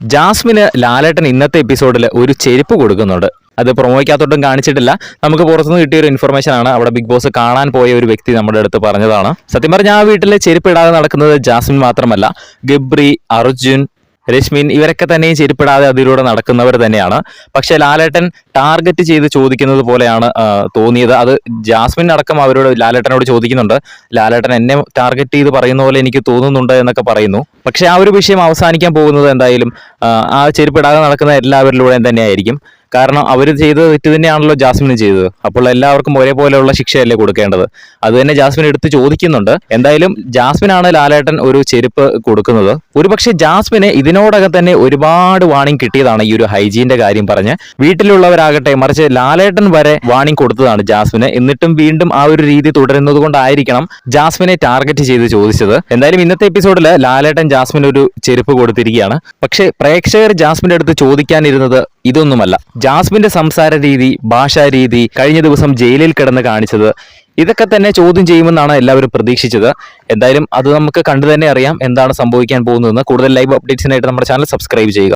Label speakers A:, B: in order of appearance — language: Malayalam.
A: ജാസ്മിന് ലാലേട്ടൻ ഇന്നത്തെ എപ്പിസോഡിൽ ഒരു ചെരുപ്പ് കൊടുക്കുന്നുണ്ട്. അത് പ്രൊമോയ്ക്കകത്തോട്ടും കാണിച്ചിട്ടില്ല. നമുക്ക് പുറത്തുനിന്ന് കിട്ടിയ ഒരു ഇൻഫർമേഷൻ ആണ്. അവിടെ ബിഗ് ബോസ് കാണാൻ പോയ ഒരു വ്യക്തി നമ്മുടെ അടുത്ത് പറഞ്ഞതാണ്. സത്യം പറഞ്ഞാൽ ആ വീട്ടിലെ ചെരുപ്പ് ഇടാതെ നടക്കുന്നത് ജാസ്മിൻ മാത്രമല്ല ഗബ്രി അർജുൻ രശ്മിൻ ഇവരൊക്കെ തന്നെയും ചെരുപ്പിടാതെ അതിലൂടെ നടക്കുന്നവർ തന്നെയാണ്. പക്ഷെ ലാലേട്ടൻ ടാർഗറ്റ് ചെയ്ത് ചോദിക്കുന്നത് പോലെയാണ് തോന്നിയത്. അത് ജാസ്മിൻ അടക്കം അവരോട് ലാലേട്ടനോട് ചോദിക്കുന്നുണ്ട്. ലാലേട്ടൻ എന്നെ ടാർഗറ്റ് ചെയ്ത് പറയുന്ന പോലെ എനിക്ക് തോന്നുന്നുണ്ട് എന്നൊക്കെ പറയുന്നു. പക്ഷെ ആ ഒരു വിഷയം അവസാനിക്കാൻ പോകുന്നത് എന്തായാലും ആ, ചെരുപ്പിടാതെ നടക്കുന്ന എല്ലാവരിലൂടെയും തന്നെയായിരിക്കും. കാരണം അവർ ചെയ്തത് തെറ്റ് തന്നെയാണല്ലോ ജാസ്മിന് ചെയ്തത്. അപ്പോൾ എല്ലാവർക്കും ഒരേപോലെയുള്ള ശിക്ഷയല്ലേ കൊടുക്കേണ്ടത്. അത് തന്നെ ജാസ്മിൻ എടുത്ത് ചോദിക്കുന്നുണ്ട്. എന്തായാലും ജാസ്മിനാണ് ലാലേട്ടൻ ഒരു ചെരുപ്പ് കൊടുക്കുന്നത്. ഒരുപക്ഷെ ജാസ്മിന് ഇതിനോടകം തന്നെ ഒരുപാട് വാണിംഗ് കിട്ടിയതാണ് ഈ ഒരു ഹൈജീന്റെ കാര്യം പറഞ്ഞ്. വീട്ടിലുള്ളവരാകട്ടെ മറിച്ച് ലാലേട്ടൻ വരെ വാണിംഗ് കൊടുത്തതാണ് ജാസ്മിന്. എന്നിട്ടും വീണ്ടും ആ ഒരു രീതി തുടരുന്നത് കൊണ്ടായിരിക്കണം ജാസ്മിനെ ടാർഗറ്റ് ചെയ്ത് ചോദിച്ചത്. എന്തായാലും ഇന്നത്തെ എപ്പിസോഡിൽ ലാലേട്ടൻ ജാസ്മിന് ഒരു ചെരുപ്പ് കൊടുത്തിരിക്കുകയാണ്. പക്ഷേ പ്രേക്ഷകർ ജാസ്മിന്റെ അടുത്ത് ചോദിക്കാനിരുന്നത് ഇതൊന്നുമല്ല. ജാസ്മിന്റെ സംസാര രീതി ഭാഷാരീതി കഴിഞ്ഞ ദിവസം ജയിലിൽ കിടന്ന് കാണിച്ചത് ഇതൊക്കെ തന്നെ ചോദ്യം ചെയ്യുമെന്നാണ് എല്ലാവരും പ്രതീക്ഷിച്ചത്. എന്തായാലും അത് നമുക്ക് കണ്ടു തന്നെ അറിയാം എന്താണ് സംഭവിക്കാൻ പോകുന്നതെന്ന്. കൂടുതൽ ലൈവ് അപ്ഡേറ്റ്സിനായിട്ട് നമ്മുടെ ചാനൽ സബ്സ്ക്രൈബ് ചെയ്യുക.